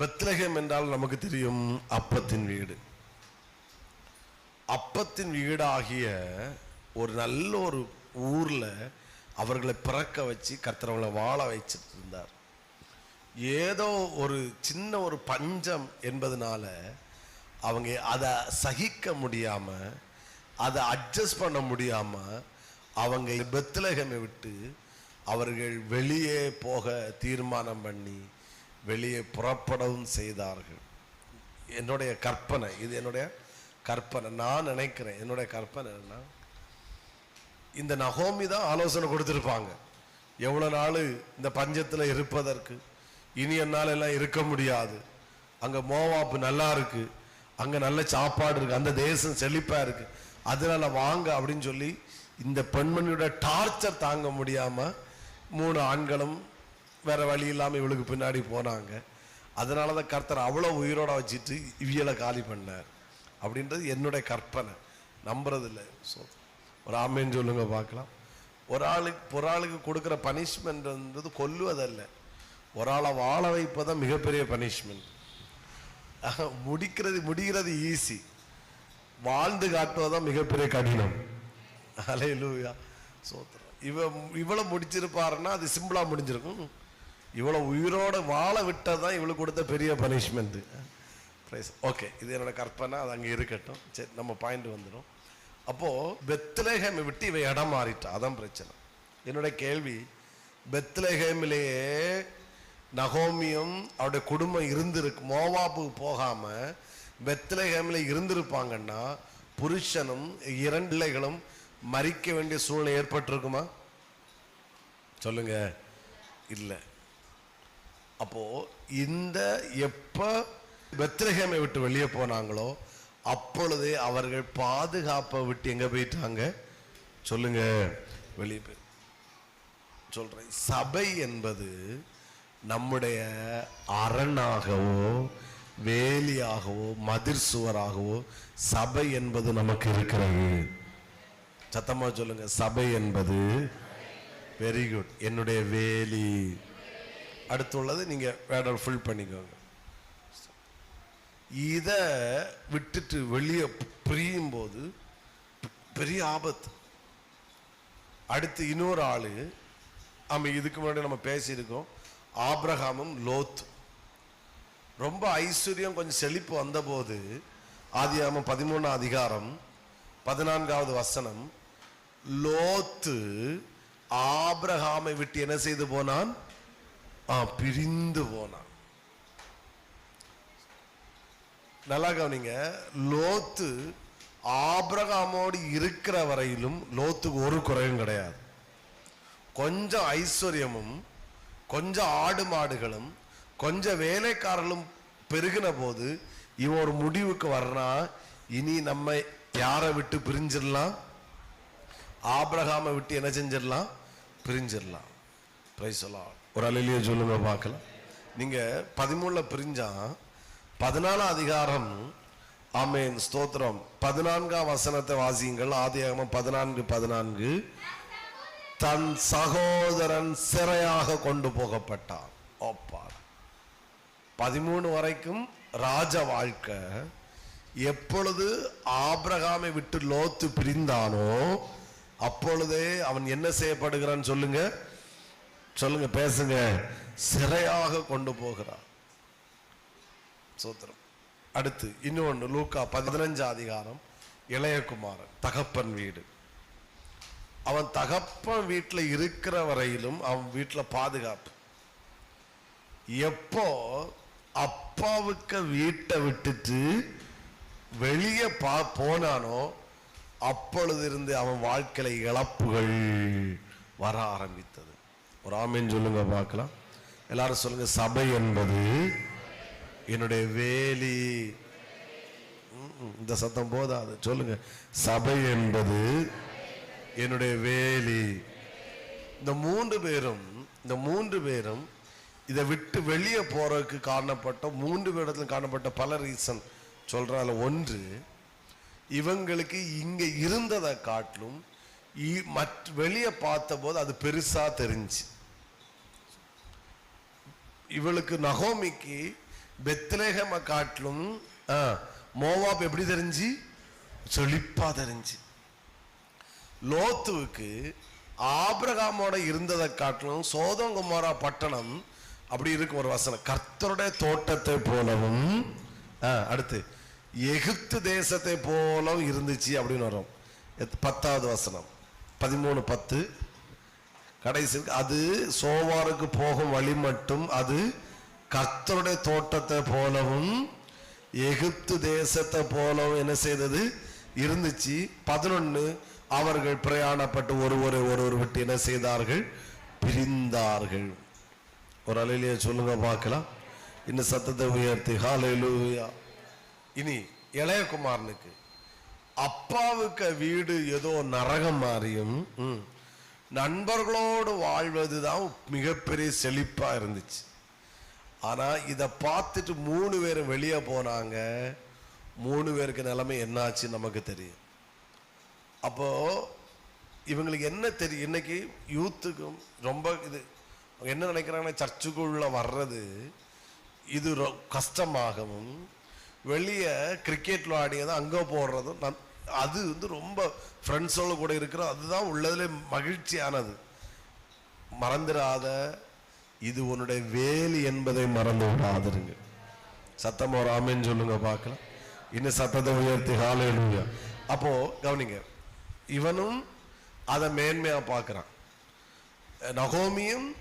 பெத்லகம் என்றால் நமக்கு தெரியும் அப்பத்தின் வீடு. அப்பத்தின் வீடாகிய ஒரு நல்ல ஒரு ஊர்ல அவர்களை பிறக்க வச்சு கர்த்தரவங்களை வாழ வச்சுட்டு இருந்தார். ஏதோ ஒரு சின்ன ஒரு பஞ்சம் என்பதனால அவங்க அதை சகிக்க முடியாம அதை அட்ஜஸ்ட் பண்ண முடியாம அவங்க பெத்லகமை விட்டு அவர்கள் வெளியே போக தீர்மானம் பண்ணி வெளியே புறப்படவும் செய்தார்கள். என்னுடைய கற்பனை இது என்னுடைய கற்பனை. நான் நினைக்கிறேன் என்னுடைய கற்பனை என்ன இந்த நகோமி தான் ஆலோசனை கொடுத்துருப்பாங்க. எவ்வளோ நாள் இந்த பஞ்சத்தில் இருப்பதற்கு இனி என்னால் எல்லாம் இருக்க முடியாது. அங்கே மோவாப்பு நல்லா இருக்குது அங்கே நல்ல சாப்பாடு இருக்குது அந்த தேசம் செழிப்பாக இருக்குது அதனால் வாங்க அப்படின்னு சொல்லி இந்த பெண்மணியோட டார்ச்சர் தாங்க முடியாமல் மூணு ஆண்களும் வேறு வழி இல்லாமல் இவளுக்கு பின்னாடி போனாங்க. அதனால தான் கர்த்தர் அவ்வளோ உயிரோட வச்சுட்டு இவியலை காலி பண்ணார். அப்படின்றது என்னுடைய கற்பனை. நம்புறதில்ல. ஸோ ஒரு ஆமேன்னு சொல்லுங்க பார்க்கலாம். ஒரு ஆளுக்கு ஒரு ஆளுக்கு கொடுக்குற பனிஷ்மெண்ட்ன்றது கொல்லுவதல்ல. ஒரு ஆளை வாழ வைப்பதான் மிகப்பெரிய பனிஷ்மெண்ட். முடிக்கிறது முடிகிறது ஈஸி வாழ்ந்து காட்டுவதுதான் மிகப்பெரிய கடினம். அலையிலூயா சோத்திரம் இவ இவ்வளோ முடிச்சிருப்பாருன்னா அது சிம்பிளாக முடிஞ்சிருக்கும். இவ்வளோ உயிரோட வாழ விட்டதான் இவளுக்கு கொடுத்த பெரிய பனிஷ்மெண்ட் ஓகே இது என்னோட கற்பனை அது அங்கே இருக்கட்டும். சரி நம்ம பாயிண்ட் வந்துடும் அப்போது பெத்லேஹேமை விட்டு இவன் இடம் மாறிட்டா. அதான் பிரச்சனை. என்னோட கேள்வி பெத்லேஹேமிலேயே நகோமியும் அவருடைய குடும்பம் இருந்திருக்கு மோவாப்புக்கு போகாமல் பெத்லேஹேமில் இருந்திருப்பாங்கன்னா புருஷனும் இரண்டு பிள்ளைகளும் மறிக்க வேண்டிய சூழ்நிலை ஏற்பட்டிருக்குமா? சொல்லுங்கள் இல்லை. அப்போது இந்த எப்போ பெத்லஹேமை விட்டு வெளியே போனாங்களோ அப்பொழுதே அவர்கள் பாதுகாப்பை விட்டு எங்கே போயிட்டாங்க? சொல்லுங்க. வெளியே போய். சொல்கிறேன் சபை என்பது நம்முடைய அரணாகவோ வேலியாகவோ மதிர் சுவராகவோ சபை என்பது நமக்கு இருக்கிறது. சத்தமாக சொல்லுங்க. சபை என்பது வெரி குட் என்னுடைய வேலி. அடுத்துள்ளது நீங்கள் வேடர் ஃபுல் பண்ணிக்கோங்க. இதை விட்டுட்டு வெளியே பிரியும் போது பெரிய ஆபத்து. அடுத்து இன்னொரு ஆள் நம்ம இதுக்கு முன்னாடி நம்ம பேசியிருக்கோம் ஆப்ரஹாமும் லோத் ரொம்ப ஐஸ்வர்யம் கொஞ்சம் செழிப்பு வந்தபோது ஆதியாமம் பதிமூணாம் அதிகாரம் பதினான்காவது வசனம் லோத்து ஆப்ரஹாமை விட்டு என்ன செய்து போனான்? ஆ பிரிந்து போனான். நல்லா கவனிங்க. லோத்து ஆபிரகாமோடு இருக்கிற வரையிலும் லோத்துக்கு ஒரு குறையும் கிடையாது. கொஞ்சம் ஐஸ்வர்யமும் கொஞ்சம் ஆடு மாடுகளும் கொஞ்சம் வேலைக்காரர்களும் பெருகின போது இவன் ஒரு முடிவுக்கு வர்றா இனி நம்ம யாரை விட்டு பிரிஞ்சிடலாம்? ஆபிரகாமை விட்டு என்ன செஞ்சிடலாம்? பிரிஞ்சிடலாம். பிரைசலாம் ஒரு அலையிலேயே சொல்லுங்க பார்க்கலாம். நீங்க பதிமூணுல பிரிஞ்சா பதினாலாம் அதிகாரம் ஆமேன் ஸ்தோத்திரம். பதினான்காம் வசனத்தை வாசியுங்கள். ஆதியாகமம் பதினான்கு பதினான்கு. தன் சகோதரன் சிறையாக கொண்டு போகப்பட்டான். ஓப்பார் பதிமூணு வரைக்கும் ராஜ வாழ்க்கை. எப்பொழுது ஆபிரகாமை விட்டு லோத்து பிரிந்தானோ அப்பொழுதே அவன் என்ன செய்யப்படுகிறான்னு சொல்லுங்க. சொல்லுங்க பேசுங்க. சிறையாக கொண்டு போகிறார். சூத்திரம். அடுத்து இன்னொன்று லூக்கா பதினஞ்சு அதிகாரம் இளையகுமாரன் தகப்பன் வீடு. அவன் தகப்பன் வீட்டில் இருக்கிற வரையிலும் அவன் வீட்டில் பாதுகாப்பு. எப்போ அப்பாவுக்கு வீட்டை விட்டுட்டு வெளியே பா போனானோ அப்பொழுது இருந்து அவன் வாழ்க்கையில இழப்புகள் வர ஆரம்பித்தது. ஒரு ஆமீன் சொல்லுங்க பார்க்கலாம். எல்லாரும் சொல்லுங்க சபை என்பது என்னுடைய வேலி. இந்த சத்தம் போதாது. சொல்லுங்க. சபை என்பது என்னுடைய வேலி. இந்த மூன்று பேரும் இந்த மூன்று பேரும் இதை விட்டு வெளியே போறதுக்கு காணப்பட்ட மூன்று பேரிடத்துல காணப்பட்ட பல ரீசன் சொல்கிறால ஒன்று இவங்களுக்கு இங்கே இருந்ததை காட்டிலும் இ- மற்ற வெளியே பார்த்தபோது அது பெருசாக தெரிஞ்சு. இவளுக்கு நகோமிக்கு பெத்லேஹம காட்டிலும் மோவாப் எப்படி தெரிஞ்சு? செழிப்பா தெரிஞ்சு. லோத்துவுக்கு ஆபிரகாமோட இருந்ததை காட்டிலும் சோதங்குமாரா பட்டணம் அப்படி இருக்கும் ஒரு வசனம். கர்த்தருடைய தோட்டத்தை போலவும் அடுத்து எகிப்து தேசத்தை போலவும் இருந்துச்சு அப்படின்னு வரும். பத்தாவது வசனம். பதிமூணு பத்து. கடைசி அது சோவாருக்கு போகும் வழி மட்டும் அது கர்த்தருடைய தோட்டத்தை போலவும் எகிப்து தேசத்தை போலவும் என்ன செய்தது? இருந்துச்சு. பதினொன்று அவர்கள் பிரயாணப்பட்டு ஒருவரை ஒருவர் விட்டு என்ன செய்தார்கள்? பிரிந்தார்கள். ஒரு அலையிலேயே சொல்லுங்க பார்க்கலாம். இன்னும் சத்தத்தை உயர்த்தி. ஹalleluya இனி இளையகுமாரனுக்கு அப்பாவுக்கு வீடு ஏதோ நரகம் மாறியும் ம், நண்பர்களோடு வாழ்வது தான் மிகப்பெரிய செழிப்பாக இருந்துச்சு. ஆனால் இதை பார்த்துட்டு மூணு பேர் வெளியே போனாங்க. மூணு பேருக்கு நிலைமை என்னாச்சு நமக்கு தெரியும். அப்போது இவங்களுக்கு என்ன தெரியும் இன்னைக்கு யூத்துக்கும் ரொம்ப இது என்ன நினைக்கிறாங்கன்னா சர்ச்சுக்குள்ளே வர்றது இது ரொ- கஷ்டமாகவும் வெளியே கிரிக்கெட் விளையாடியது அங்கே போடுறதும் நன்- அது வந்து ரொம்ப ஃப்ரெண்ட்ஸோட கூட இருக்கிறோம் அதுதான் உள்ளதுல மகிழ்ச்சியானது. மறந்துடாத இது உன்னுடைய வேலி என்பதை மறந்து விடாதிருங்க. சத்தம் ஒரு சொல்லுங்க பார்க்கலாம். இன்னும் சத்தத்தை உயர்த்தி ஹalleluya அப்போ கவனிங்க. இவனும் அதை மேன்மையா பார்க்குறான். நகோமியும்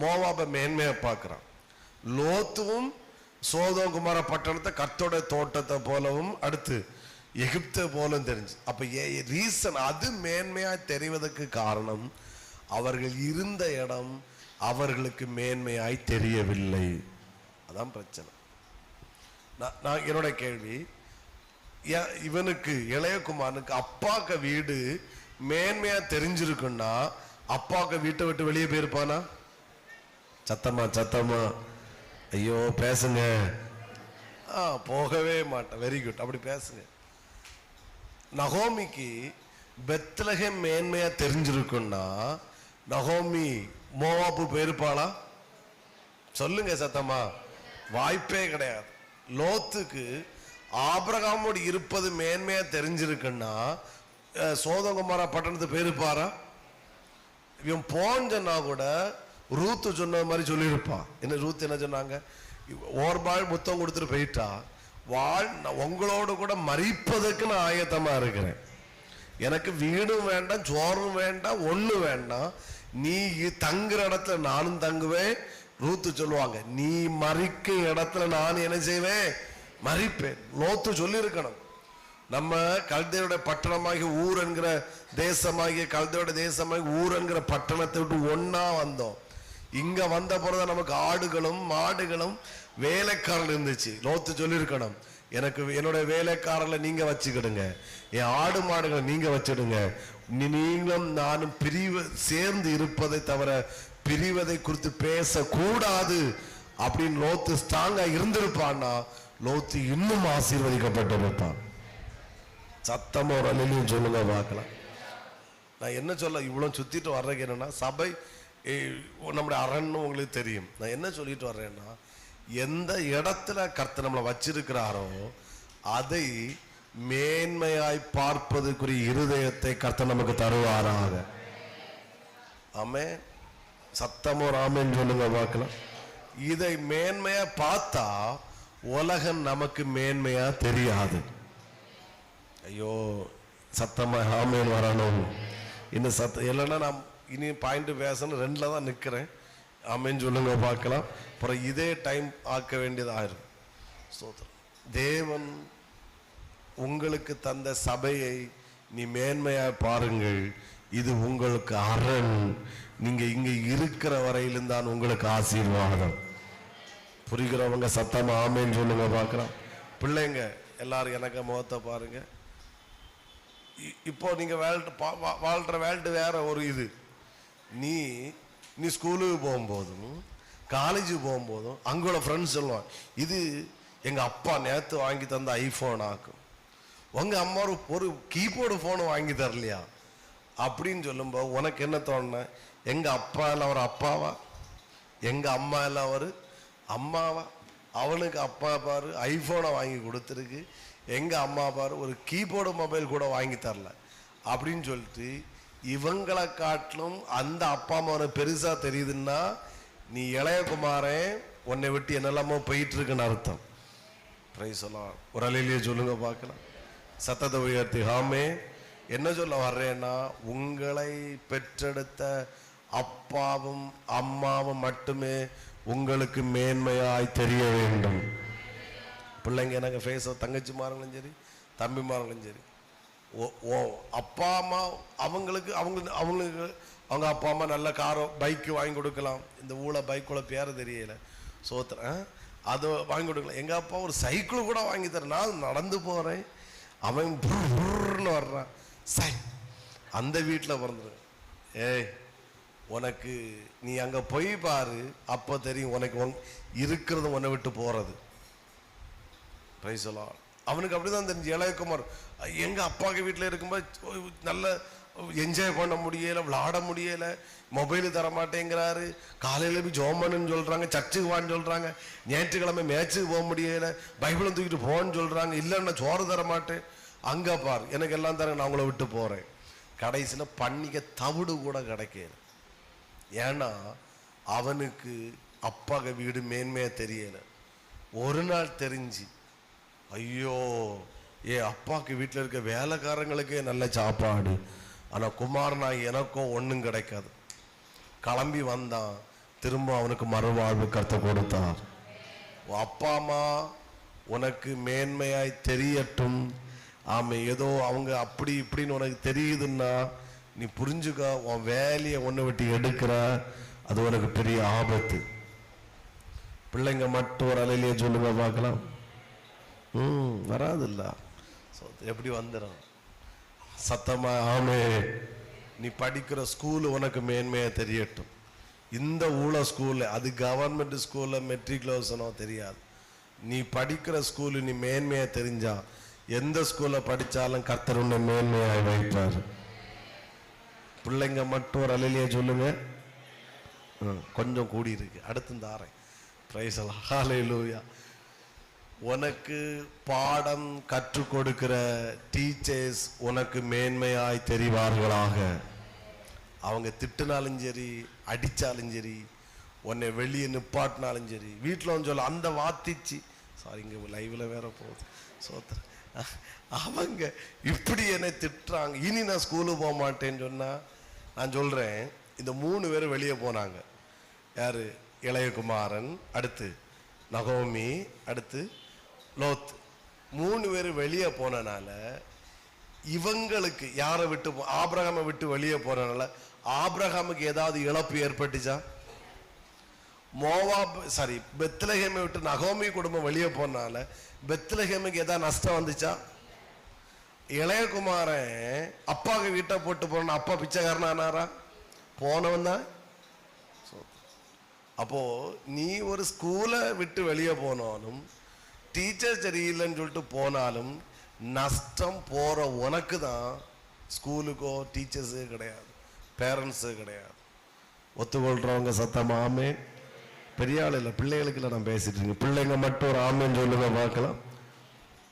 மோவாபை மேன்மையா பார்க்குறான். லோத்துவும் சோதோகுமார பட்டணத்தை கத்தோட தோட்டத்தை போலவும் அடுத்து எகிப்தை போலும் தெரிஞ்சு. அப்ப ரீசன் அது மேன்மையா தெரிவதற்கு காரணம் அவர்கள் இருந்த இடம் அவர்களுக்கு மேன்மையாய் தெரியவில்லை. அதான் பிரச்சனை. நான் நான் என்னோட கேள்வி இவனுக்கு இளையகுமாரனுக்கு அப்பாக்க வீடு மேன்மையா தெரிஞ்சிருக்குன்னா அப்பாக்க வீட்டை விட்டு வெளியே போயிருப்பானா? சத்தமா சத்தமா. ஐயோ பேசுங்க. ஆ போகவே மாட்டேன். வெரி குட் அப்படி பேசுங்க. நகோமிக்கு பெத்லகேம் மேன்மையா தெரிஞ்சிருக்குன்னா நகோமி மோவாப்பு போயிருப்பாளா? சொல்லுங்க சத்தமா. வாய்ப்பே கிடையாது. லோத்துக்கு ஆபிரகாமோடு இருப்பது மேன்மையா தெரிஞ்சிருக்குன்னா சோதங்குமாரா பட்டணத்து போயிருப்பாரா? இவன் போன்னு சொன்னா கூட ரூத்து சொன்ன மாதிரி சொல்லியிருப்பான் என்ன ரூத் என்ன சொன்னாங்க? ஓர்பாள் முத்தம் கொடுத்துட்டு போயிட்டா. வாழ் நான் உங்களோட கூட மறிப்பதற்கு நான் ஆயத்தமா இருக்கிறேன். எனக்கு வீடும் வேண்டாம் சோறும் வேண்டாம் ஒண்ணு வேண்டாம். நீ தங்குற இடத்துல நானும் தங்குவேன். ரூத்து சொல்லுவாங்க நீ மறிக்க இடத்துல நான் என்ன செய்வேன்? மறிப்பேன். லோத்து சொல்லியிருக்கணும். நம்ம கல்தையோட பட்டணமாகி ஊர் என்கிற தேசமாகிய கல்தையோட தேசமாகி ஊர் என்கிற பட்டணத்தை விட்டு ஒன்றா வந்தோம். இங்க வந்த பிறகு நமக்கு ஆடுகளும் மாடுகளும் வேலைக்காரன் இருந்துச்சு. லோத்து சொல்லியிருக்கணும். எனக்கு என்னோட வேலைக்காரர்களை நீங்க வச்சுக்கிடுங்க. என் ஆடு மாடுகளை நீங்க வச்சிடுங்க நீங்களும் நானும் பிரிவு சேர்ந்து இருப்பதை தவிர பிரிவதை குறித்து பேசக்கூடாது அப்படின்னு லோத்து ஸ்ட்ராங்கா இருந்திருப்பான்னா லோத்து இன்னும் ஆசீர்வதிக்கப்பட்டிருப்பான். சத்தமா ஒரு அலையிலையும் சொல்லுங்க பார்க்கலாம். நான் என்ன சொல்ல இவ்வளவு சுத்திட்டு வர்றதுக்கு என்னன்னா சபை நம்முடைய அரண்னு உங்களுக்கு தெரியும். நான் என்ன சொல்லிட்டு வர்றேன்னா எந்த இடத்துல கர்த்தர் நம்மளை வச்சிருக்கிறாரோ அதை மேன்மையாய் பார்ப்பதுக்குரிய இருதயத்தை கர்த்தர் நமக்கு தருவாராக. ஆமே. சத்தமோ ராமேன்னு சொல்லுங்க பார்க்கலாம் இதை மேன்மையா பார்த்தா உலகம் நமக்கு மேன்மையா தெரியாது. ஐயோ சத்தமா ஆமேன் வரணும் இன்னும் சத்த இல்லைன்னா நான் இனி பாயிண்ட் பேசணும் ரெண்டில் தான் நிற்கிறேன் ஆமேன்னு சொல்லுங்க பார்க்கலாம். அப்புறம் இதே டைம் ஆக்க வேண்டியதாயிரும் ஸ்தோத்திரம். தேவன் உங்களுக்கு தந்த சபையை நீ மேன்மையாக பாருங்கள். இது உங்களுக்கு அரண். நீங்கள் இங்கே இருக்கிற வரையிலும் தான் உங்களுக்கு ஆசீர்வாதம். புரிகிறவங்க சத்தமாக ஆமேன்னு சொல்லுங்க பார்க்கலாம். பிள்ளைங்க எல்லாரும் எனக்கு முகத்தை பாருங்க. இ- இப்போ நீங்கள் வேல்ட் பா- வா- வாழ்ற வேற ஒரு இது. நீ நீ ஸ்கூலுக்கு போகும்போதும் காலேஜ் போகும்போதும் அங்கோட ஃப்ரெண்ட்ஸ் சொல்லுவான் இது எங்கள் அப்பா நேற்று வாங்கி தந்த ஐஃபோன் ஆக்கும் உங்கள் அம்மா ஒரு கீபோர்டு ஃபோனு வாங்கி தரலையா? அப்படின்னு சொல்லும்போது உனக்கு என்ன தோணுன? எங்கள் அப்பா எல்லாம் ஒரு அப்பாவா? எங்கள் அம்மா எல்லாம் ஒரு அம்மாவா? அவனுக்கு அப்பா பாரு ஐஃபோனை வாங்கி கொடுத்துருக்கு. எங்கள் அம்மா பாரு ஒரு கீபோர்டு மொபைல் கூட வாங்கி தரல. அப்படின்னு சொல்லிட்டு இவங்களை காட்டிலும் அந்த அப்பா அம்மாவை பெருசா தெரியுதுன்னா நீ இளையகுமாரன் உன்னை விட்டு என்னெல்லாமோ போயிட்டு இருக்குன்னு அர்த்தம் பிரைஸ் சொல்லலாம் ஒரு அலையிலேயே சொல்லுங்க பார்க்கலாம். சத்தத்தை உயர்த்தி ஹாமே என்ன சொல்ல வர்றேன்னா உங்களை பெற்றெடுத்த அப்பாவும் அம்மாவும் மட்டுமே உங்களுக்கு மேன்மையாய் தெரிய வேண்டும். பிள்ளைங்க எனக்கு ஃபேஸோ தங்கச்சி மாறுங்களும் சரி தம்பிமாருங்களும் சரி. அப்பா அம்மா அவங்களுக்கு அவங்க அவங்களுக்கு அவங்க அப்பா அம்மா நல்ல காரோ பைக்கு வாங்கி கொடுக்கலாம். இந்த ஊழ பைக்குள்ள பேர தெரியல. சோத்துறேன் அதை வாங்கி கொடுக்கலாம். எங்கள் அப்பா ஒரு சைக்கிள் கூட வாங்கி தரேன் நான் நடந்து போகிறேன் அவன் புர்ன்னு வர்றான். சை அந்த வீட்டில் பிறந்துரு. ஏய் உனக்கு நீ அங்கே போய் பாரு. அப்போ தெரியும் உனக்கு உன் இருக்கிறது உன்னை விட்டு போகிறது பிரைசலாம் அவனுக்கு அப்படிதான் தெரிஞ்சு. இளையகுமார் எங்க அப்பாக்கு வீட்டில் இருக்கும்போது நல்ல என்ஜாய் பண்ண முடியல விளாட முடியலை. மொபைல் தரமாட்டேங்கிறாரு காலையில் காலையில போய் ஜோமன்னு சொல்றாங்க சர்ச்சுக்கு வான்னு சொல்றாங்க. ஞாயிற்றுக்கிழமை மேட்ச்சுக்கு போக முடியலை. பைபிளும் தூக்கிட்டு போன்னு சொல்றாங்க. இல்லைன்னா சோறு தரமாட்டேன் அங்கே அங்க பார் எனக்கு எல்லாம் தரேன் நான் உங்களை விட்டு போறேன். கடைசியில் பண்ணிக்க தவிடு கூட கிடைக்கல. ஏன்னா அவனுக்கு அப்பாக வீடு மேன்மையாக தெரியலை. ஒரு நாள் தெரிஞ்சு ஐயோ ஏ அப்பாவுக்கு வீட்டில் இருக்க வேலைக்காரங்களுக்கே நல்ல சாப்பாடு. ஆனால் குமாரனா எனக்கும் ஒன்றும் கிடைக்காது. கிளம்பி வந்தான். திரும்ப அவனுக்கு மறுவாழ்வு கருத்தை கொடுத்தார் உன் அப்பா அம்மா உனக்கு மேன்மையாய் தெரியட்டும். ஆமை ஏதோ அவங்க அப்படி இப்படின்னு உனக்கு தெரியுதுன்னா நீ புரிஞ்சுக்க உன் வேலையை ஒன்று விட்டு எடுக்கிற. அது உனக்கு பெரிய ஆபத்து. பிள்ளைங்க மட்டும் ஒரு அலையிலேயே சொல்லுங்க பார்க்கலாம். ம் வராதுல்ல. ஸோ எப்படி வந்துடும் சத்தமா ஆமே. நீ படிக்கிற ஸ்கூல் உனக்கு மேன்மையாக தெரியட்டும். இந்த ஊழ ஸ்கூல்ல அது கவர்மெண்ட் ஸ்கூல்ல மெட்ரிகுலேஷனோ தெரியாது. நீ படிக்கிற ஸ்கூலு நீ மேன்மையாக தெரிஞ்சா எந்த ஸ்கூல்ல படிச்சாலும் கர்த்தர் உன்னை மேன்மையாக வைப்பார். பிள்ளைங்க மட்டும் ஒரு அலையிலேயே சொல்லுங்க. கொஞ்சம் கூடி இருக்கு. அடுத்து தாரேன் பிரைஸ் ஹalleluya உனக்கு பாடம் கற்றுக் கொடுக்கிற டீச்சர்ஸ் உனக்கு மேன்மையாய் தெரிவார்களாக. அவங்க திட்டுனாலும் சரி அடித்தாலும் சரி உன்னை வெளியே நிப்பாட்டினாலும் சரி வீட்டில் வந்து சொல்ல அந்த வாத்திச்சு சாரி இங்கே லைவில் வேற போகுது. சோத்திர அவங்க இப்படி என்னை திட்டுறாங்க. இனி நான் ஸ்கூலுக்கு போக மாட்டேன்னு சொன்னால் நான் சொல்கிறேன் இந்த மூணு பேரும் வெளியே போனாங்க. யார்? இளையகுமாரன் அடுத்து நகோமி அடுத்து லோத் மூணு பேர் வெளியே போனனால இவங்களுக்கு யாரை விட்டு போ- ஆபிரகாமை விட்டு வெளியே போனனால ஆபிரகாமுக்கு ஏதாவது இழப்பு ஏற்பட்டுச்சா? மோவா சாரி பெத்லஹேமை விட்டு நகோமி குடும்பம் வெளியே போனால பெத்லஹேமுக்கு ஏதாவது நஷ்டம் வந்துச்சா? இளையகுமாரன் அப்பாவுக்கு வீட்டை போட்டு போன அப்பா பிச்சைக்காரனானாரா? போனவன் தான். அப்போ நீ ஒரு ஸ்கூலை விட்டு வெளியே போனாலும் டீச்சர் சரியில்லைன்னு சொல்லிட்டு போனாலும் நஷ்டம் போகிற உனக்கு தான் ஸ்கூலுக்கோ டீச்சர்ஸு கிடையாது. பேரண்ட்ஸு கிடையாது. ஒத்துக்கொள்கிறவங்க சத்தம் ஆமே. பெரிய ஆள் இல்லை பிள்ளைகளுக்கு இல்லை நான் பேசிட்டு இருக்கேன். பிள்ளைங்க மட்டும் ஒரு ஆமேன்னு சொல்லுங்க பார்க்கலாம்.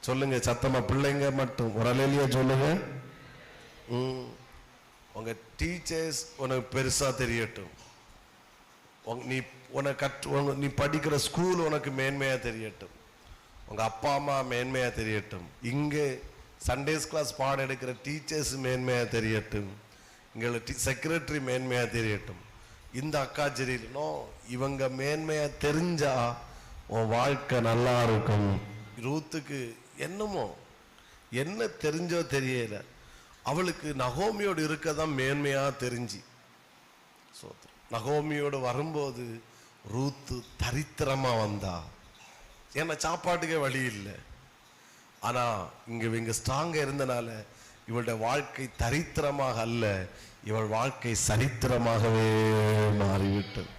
சொல்லுங்க சத்தமா பிள்ளைங்க மட்டும். ஒரு சொல்லுங்க. ம். உங்க டீச்சர்ஸ் உனக்கு பெருசா தெரியட்டும். நீ உனக்கு கற்று நீ படிக்கிற ஸ்கூல் உனக்கு மேன்மையா தெரியட்டும். உங்க அப்பா அம்மா மேன்மையா தெரியட்டும். இங்கே சண்டேஸ் கிளாஸ் பாடம் எடுக்கிற டீச்சர்ஸ் மேன்மையா தெரியட்டும். இங்கே செக்ரட்டரி மேன்மையா தெரியட்டும். இந்த அக்கா சரியில்லைனோ இவங்க மேன்மையா தெரிஞ்சா உன் வாழ்க்கை நல்லா இருக்கும். ரூத்துக்கு என்னமோ என்ன தெரிஞ்சோ தெரியல. அவளுக்கு நகோமியோடு இருக்க தான் மேன்மையா தெரிஞ்சு. சோத்திரம் நகோமியோடு வரும்போது ரூத்து தரித்திரமா வந்தாள் ஏன்னா சாப்பாட்டுக்கே வழி இல்லை. ஆனால் இங்கே இவங்க ஸ்ட்ராங்காக இருந்தனால இவளுடைய வாழ்க்கை தரித்திரமாக அல்ல இவள் வாழ்க்கை சரித்திரமாகவே மாறிவிட்டது.